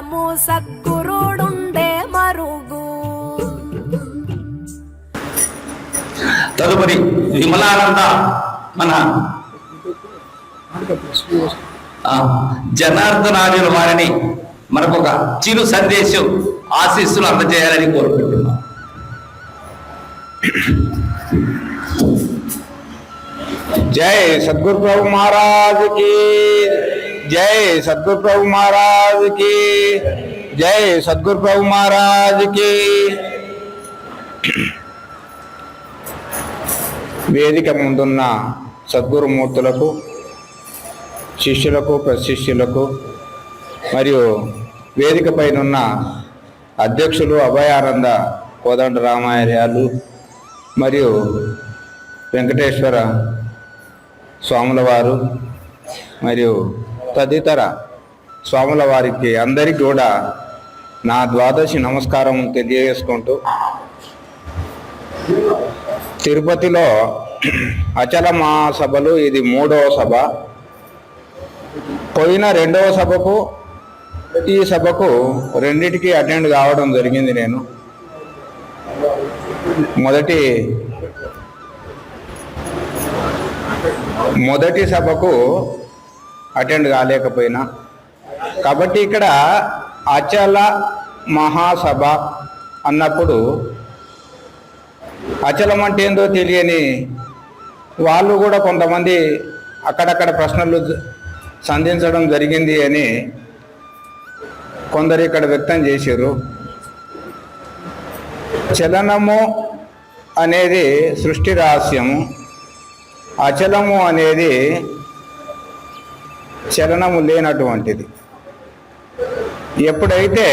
కాలము సద్గురుడుండే మరుగు. తదుపరి విమలానంద మన జనార్దనార్యుల వారిని మనకు ఒక చిరు సందేశం ఆశీస్సులు అందజేయాలని కోరుకుంటున్నాం. జయ సద్గురు ప్రభు మహారాజుకి. जय सदगुरु प्रभु महाराज की जय सदगुरु प्रभु महाराज की వేదిక ముందున్న సద్గురుమూర్తులకు శిష్యులకు ప్రశిష్యులకు మరియు వేదిక పైనున్న అధ్యక్షులు అభయానంద కోదండ రామాయణాలు మరియు వెంకటేశ్వర స్వాముల వారు మరియు తదితర స్వాముల వారికి అందరికీ కూడా నా ద్వాదశి నమస్కారం తెలియజేసుకుంటూ తిరుపతిలో అచల మహాసభలు ఇది మూడవ సభ. పోయిన రెండవ సభకు ఈ సభకు రెండిటికి అటెండ్ కావడం జరిగింది నేను. మొదటి మొదటి సభకు అటెండ్ కాలేకపోయినా. కాబట్టి ఇక్కడ అచల మహాసభ అన్నప్పుడు అచలం అంటే ఏందో తెలియని వాళ్ళు కూడా కొంతమంది అక్కడక్కడ ప్రశ్నలు సంధించడం జరిగింది అని కొందరు ఇక్కడ వ్యక్తం చేశారు. చలనము అనేది సృష్టి రహస్యము. అచలము అనేది చలనము లేనటువంటిది. ఎప్పుడైతే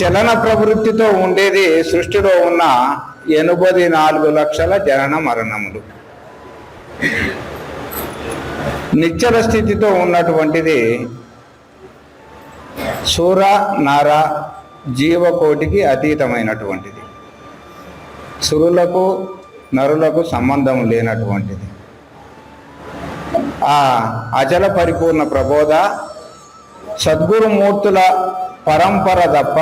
చలన ప్రవృత్తితో ఉండేది సృష్టిలో ఉన్న ఎనభై నాలుగు లక్షల జనన మరణములు. నిచ్చల స్థితితో ఉన్నటువంటిది సూర నార జీవకోటికి అతీతమైనటువంటిది. సురులకు నరులకు సంబంధం లేనటువంటిది. ఆ అచల పరిపూర్ణ ప్రబోధ సద్గురుమూర్తుల పరంపర తప్ప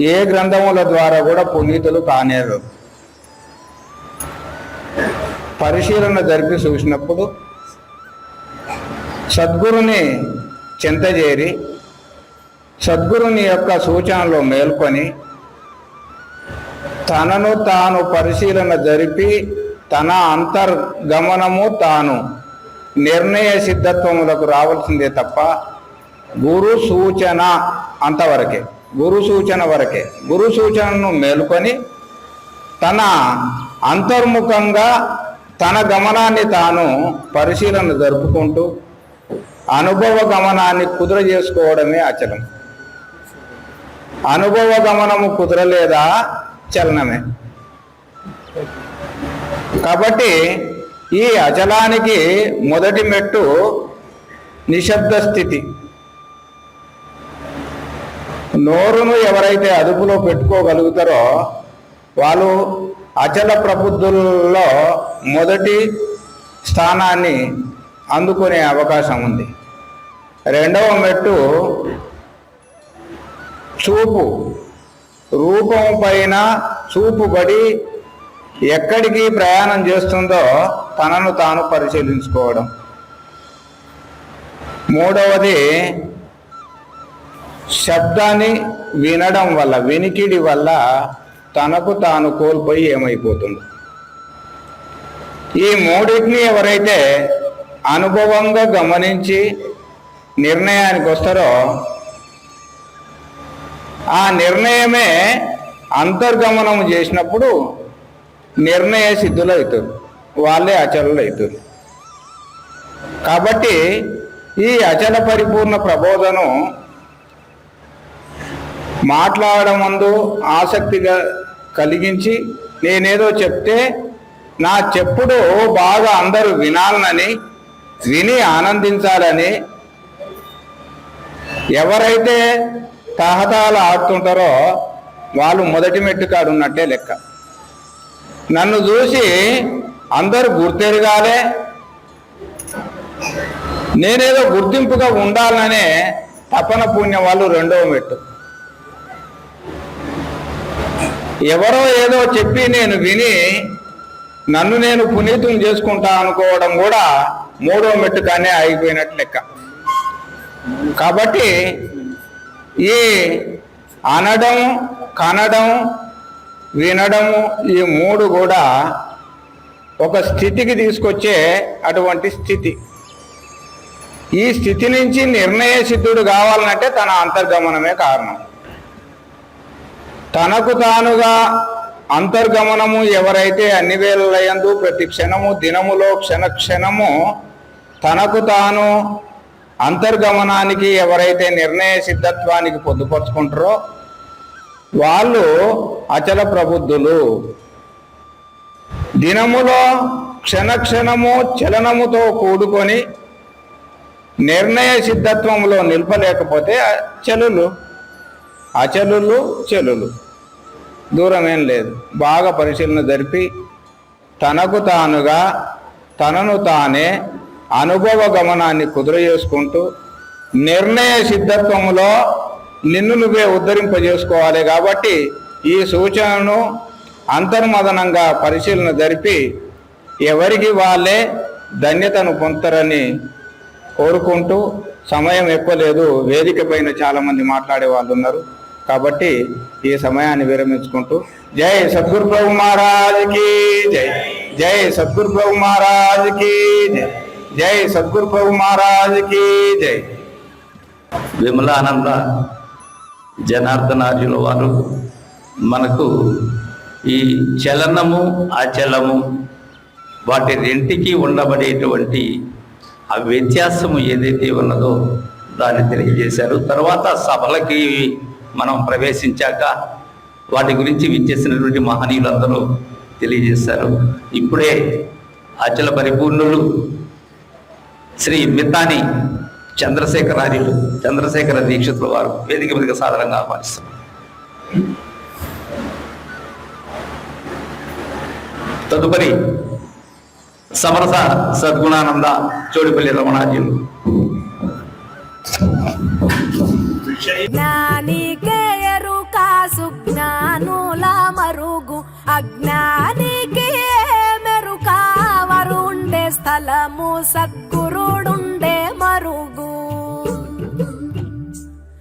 ఏ గ్రంథముల ద్వారా కూడా పునీతులు కానేరు. పరిశీలన జరిపి చూసినప్పుడు సద్గురుని చింతజేరి సద్గురుని యొక్క సూచనలో మేల్కొని తనను తాను పరిశీలన జరిపి తన అంతర్గమనము తాను నిర్ణయ సిద్ధత్వములకు రావాల్సిందే తప్ప గురు సూచన అంతవరకే గురు సూచన వరకే. గురు సూచనను మేలుకొని తన అంతర్ముఖంగా తన గమనాన్ని తాను పరిశీలన జరుపుకుంటూ అనుభవ గమనాన్ని కుదుర చేసుకోవడమే అచలం అనుభవ గమనము కుదరలేదా? చలనమే. కాబట్టి ఈ అచలానికి మొదటి మెట్టు నిశ్శబ్ద స్థితి. నోరును ఎవరైతే అదుపులో పెట్టుకోగలుగుతారో వాళ్ళు అచల ప్రబుద్ధుల్లో మొదటి స్థానాన్ని అందుకునే అవకాశం ఉంది. రెండవ మెట్టు చూపు. రూపం పైన చూపుబడి ఎక్కడికి ప్రయాణం చేస్తుందో తనను తాను పరిశీలించుకోవడం. మూడవది శబ్దాన్ని వినడం వల్ల వినికిడి వల్ల తనకు తాను కోల్పోయి ఏమైపోతుంది. ఈ మూడింటిని ఎవరైతే అనుభవంగా గమనించి నిర్ణయానికి వస్తారో ఆ నిర్ణయమే అంతర్గమనం చేసినప్పుడు నిర్ణయ సిద్ధులు అవుతారు వాళ్ళే అచరులు అవుతారు కాబట్టి ఈ అచల పరిపూర్ణ ప్రబోధను మాట్లాడడం ముందు ఆసక్తిగా కలిగించి నేనేదో చెప్తే నా చెప్పుడు బాగా అందరూ వినాలనని విని ఆనందించాలని ఎవరైతే తహతాలు ఆడుతుంటారో వాళ్ళు మొదటి మెట్టు ఉన్నట్టే లెక్క. నన్ను చూసి అందరూ గుర్తెరగాలే. నేనేదో గుర్తింపుగా ఉండాలనే తపన పుణ్యం వాళ్ళు రెండవ మెట్టు. ఎవరో ఏదో చెప్పి నేను విని నన్ను నేను పునీతం చేసుకుంటా అనుకోవడం కూడా మూడో మెట్టుగానే ఆగిపోయినట్టు లెక్క. కాబట్టి ఈ అనడం కనడం వినడము ఈ మూడు కూడా ఒక స్థితికి తీసుకొచ్చే అటువంటి స్థితి. ఈ స్థితి నుంచి నిర్ణయ సిద్ధుడు కావాలనంటే తన అంతర్గమనమే కారణం. తనకు తానుగా అంతర్గమనము ఎవరైతే అన్ని వేళలయందు ప్రతి క్షణము దినములో క్షణ క్షణము తనకు తాను అంతర్గమనానికి ఎవరైతే నిర్ణయ సిద్ధత్వానికి పొందుపరుచుకుంటారో వాళ్ళు అచల ప్రబుద్ధులు. దినములో క్షణక్షణము చలనముతో కూడుకొని నిర్ణయ సిద్ధత్వంలో నిలపలేకపోతే చలులు అచలులు చెలులు. దూరమేం లేదు. బాగా పరిశీలన జరిపి తనకు తానుగా తనను తానే అనుభవ గమనాన్ని కుదురు చేసుకుంటూ నిర్ణయ సిద్ధత్వంలో నిన్ను నువ్వే ఉద్ధరింపజేసుకోవాలి కాబట్టి ఈ సూచనను అంతర్మదనంగా పరిశీలన జరిపి ఎవరికి వాళ్ళే ధన్యతను పొందుతారని కోరుకుంటూ సమయం ఎక్కువ లేదు. వేదిక పైన చాలామంది మాట్లాడే వాళ్ళు ఉన్నారు. కాబట్టి ఈ సమయాన్ని విరమించుకుంటూ జై సద్గురు ప్రభు మహారాజ్కి జై. జై సద్గురు ప్రభు మహారాజ్కి జై. జై సద్గురు ప్రభు మహారాజ్కి జై. విమలానంద జనార్దనార్యుల వారు మనకు ఈ చలనము అచలము వాటి రెంటికి ఉండబడేటువంటి ఆ వ్యత్యాసము ఏదైతే ఉన్నదో దాన్ని తెలియజేశారు. తర్వాత సభలకి మనం ప్రవేశించాక వాటి గురించి విచ్చేసినటువంటి మహనీయులందరూ తెలియజేశారు. ఇప్పుడే అచల పరిపూర్ణులు శ్రీ మితాని చంద్రశేఖరార్యులు చంద్రశేఖర దీక్షితుల వారు వేదిక మీదకి సాధారణంగా ఆహ్వానిస్తారు. తదుపరి సమరస సద్గుణానంద చోడిపల్లి రమణార్యులు జ్ఞానికే ఎరుక సుజ్ఞానుల మరుగు అజ్ఞానికి మెరుక వరుండే స్థలము సద్గు